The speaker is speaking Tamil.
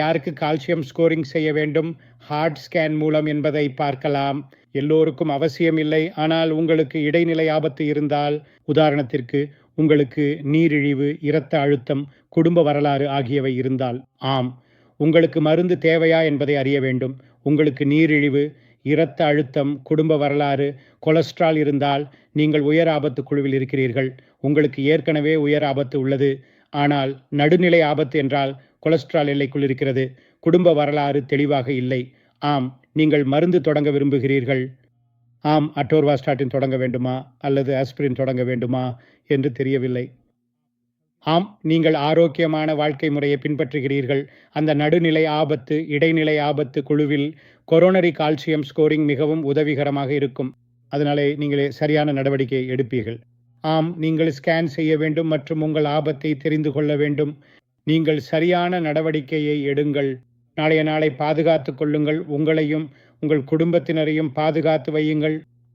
யாருக்கு கால்சியம் ஸ்கோரிங் செய்ய வேண்டும்? ஹார்ட் ஸ்கேன் மூலம் என்பதை பார்க்கலாம். எல்லோருக்கும் அவசியம் இல்லை. ஆனால் உங்களுக்கு இடைநிலை ஆபத்து இருந்தால் உதாரணத்திற்கு உங்களுக்கு நீரிழிவு இரத்த அழுத்தம் குடும்ப வரலாறு ஆகியவை இருந்தால் ஆம். உங்களுக்கு மருந்து தேவையா என்பதை அறிய வேண்டும். உங்களுக்கு நீரிழிவு இரத்த அழுத்தம் குடும்ப வரலாறு கொலஸ்ட்ரால் இருந்தால் நீங்கள் உயர் ஆபத்து குழுவில் இருக்கிறீர்கள். உங்களுக்கு ஏற்கனவே உயர் ஆபத்து உள்ளது. ஆனால் நடுநிலை ஆபத்து என்றால் கொலஸ்ட்ரால் எல்லைக்குள் இருக்கிறது. குடும்ப வரலாறு தெளிவாக இல்லை. ஆம் நீங்கள் மருந்து தொடங்க விரும்புகிறீர்கள். ஆம் அட்டோர்வாஸ்டாட்டின் தொடங்க வேண்டுமா? அல்லது ஆஸ்பிரின் தொடங்க வேண்டுமா? என்று தெரியவில்லை. ஆம் நீங்கள் ஆரோக்கியமான வாழ்க்கை முறையை பின்பற்றுகிறீர்கள். அந்த நடுநிலை ஆபத்து இடைநிலை ஆபத்து குழுவில் கொரோனரி கால்சியம் ஸ்கோரிங் மிகவும் உதவிகரமாக இருக்கும். அதனாலே நீங்கள் சரியான நடவடிக்கை எடுப்பீர்கள். ஆம் நீங்கள் ஸ்கேன் செய்ய வேண்டும் மற்றும் உங்கள் ஆபத்தை தெரிந்து கொள்ள வேண்டும். நீங்கள் சரியான நடவடிக்கையை எடுங்கள். நாளைய நாளை பாதுகாத்து கொள்ளுங்கள். உங்களையும் உங்கள் குடும்பத்தினரையும் பாதுகாத்து வையுங்கள்.